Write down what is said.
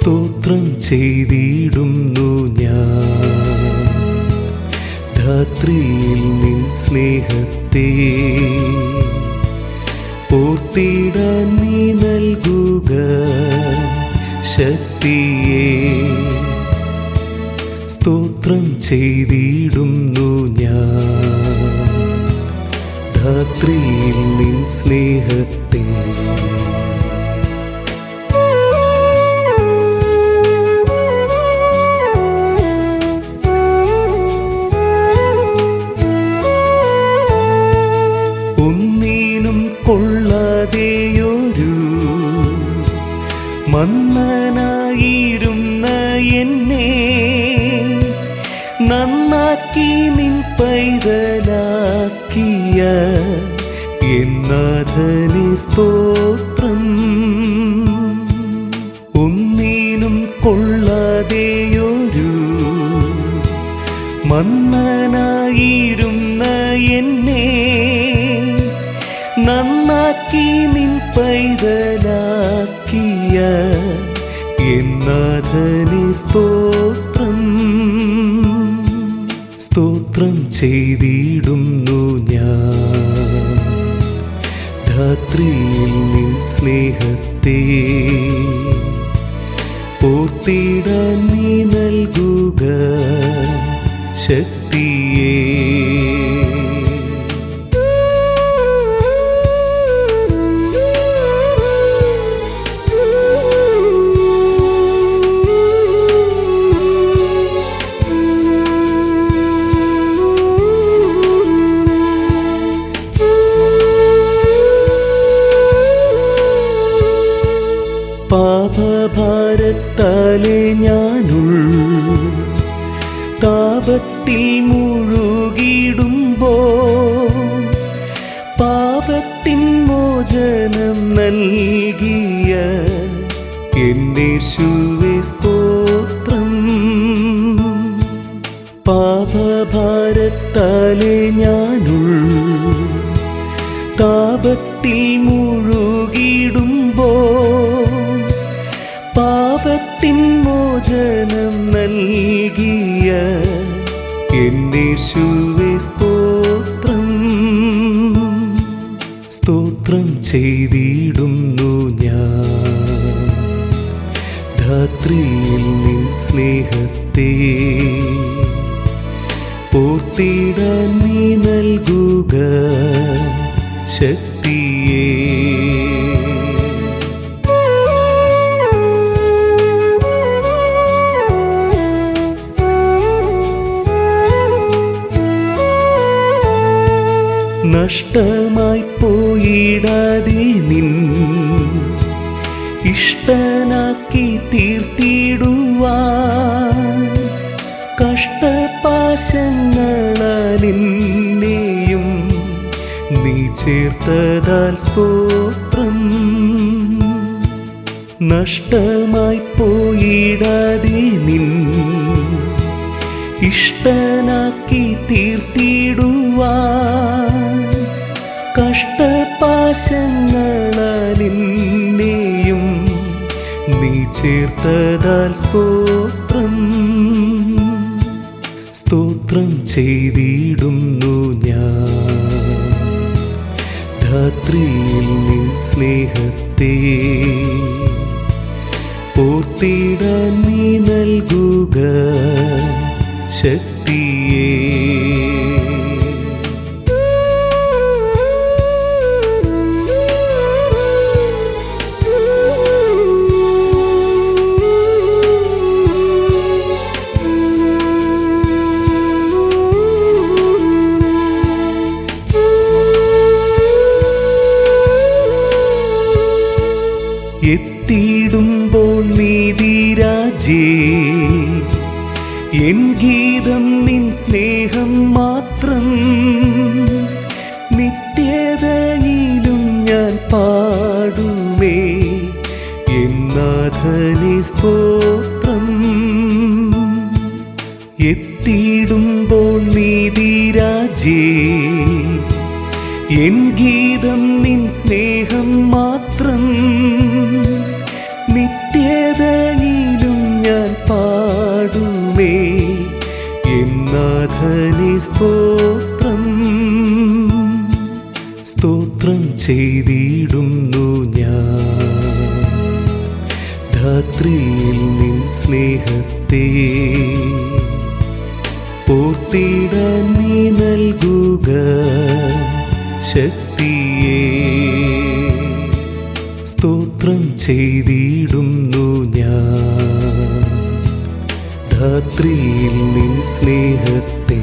സ്തോത്രം ചെയ്തിടുന്നു ഞാൻ. ധാത്രിയിൽ നിൻ സ്നേഹത്തെ പോർത്തിടാൻ നീ നൽകുക ശക്തിയെ. സ്തോത്രം ചെയ്തിടുന്നു ഞാൻ. ധാത്രിയിൽ നിൻ സ്നേഹത്തെ മന്നനായിരുന്ന എന്നെ നന്നാക്കി നിൻ പൈതലാക്കിയ എന്നാഥനി സ്തോത്രം. ഒന്നിനും കൊള്ളാതെയൊരു മന്നനായിരുന്ന എന്നെ നന്നാക്കി നിൻ പൈതലാക്കിയ എന്നാഥനി സ്തോത്രം. സ്തോത്രം ചെയ്തിടുന്നു ഞാൻ. ധാത്രിയിൽ നിൻ സ്നേഹത്തെ ഓർത്തിടാൻ നീ നൽകുക. ശക്തിയെ പാപഭാരത്താലെ ഞാനുൾ താപത്തിൽ മുഴുകിടുമ്പോ പാപത്തിൻ മോചനം നൽകിയ എന്നേശുവേ സ്തോത്രം. പാപഭാരത്താലെ ഞാനുൾ പാപത്തിൻ മോചനം നൽകിയ എന്നേശുവേ സ്തോത്രം. സ്തോത്രം ചെയ്തിടുന്നു ഞാൻ. ധാത്രിയിൽ നിൻ സ്നേഹത്തെ ഓർത്തിടാൻ നീ നൽകുക. ശക്തിയെ നഷ്ടമായി പോയിടാതെ നിൻ ഇഷ്ടനാക്കി തീർത്തിടുവാൻ കഷ്ടപാശങ്ങളാലിന്നെയും നീ ചേർത്തതാൽ സ്തോത്രം. നഷ്ടമായി പോയിടാതെ നിൻ ഇഷ്ടനാക്കി തീർത്തിടുവാൻ കഷ്ടപാശങ്ങളാലിന്നെയും നീ ചേർത്തതാൽ സ്തോത്രം. സ്തോത്രം ചെയ്തിടുന്നു ഞാൻ ധാത്രിയിൽ നിൻ സ്നേഹത്തെ. ഓർത്തിടാൻ നീ നൽകുക ശക്തിയെ എത്തിയിടുമ്പോൾ നീതിരാജേ എൻ ഗീതം നിൻ സ്നേഹം മാത്രം. നിത്യതയിലും ഞാൻ പാടുമേ. എന്നാഥനി സ്തോത്രം. എത്തിയിടുമ്പോൾ നീതിരാജേ എൻ ഗീതം നിൻ സ്നേഹം മാത്രം സ്തോത്രം ചെയ്തിടുന്നു ഞാൻ. ധാത്രിയിൽ നിൻ സ്നേഹത്തെ പൂർത്തിയിടാൻ നീ നൽകുക ശക്തിയെ. സ്തോത്രം ചെയ്തിടുന്നു ഞാൻ. ധാത്രിയിൽ നിൻ സ്നേഹത്തെ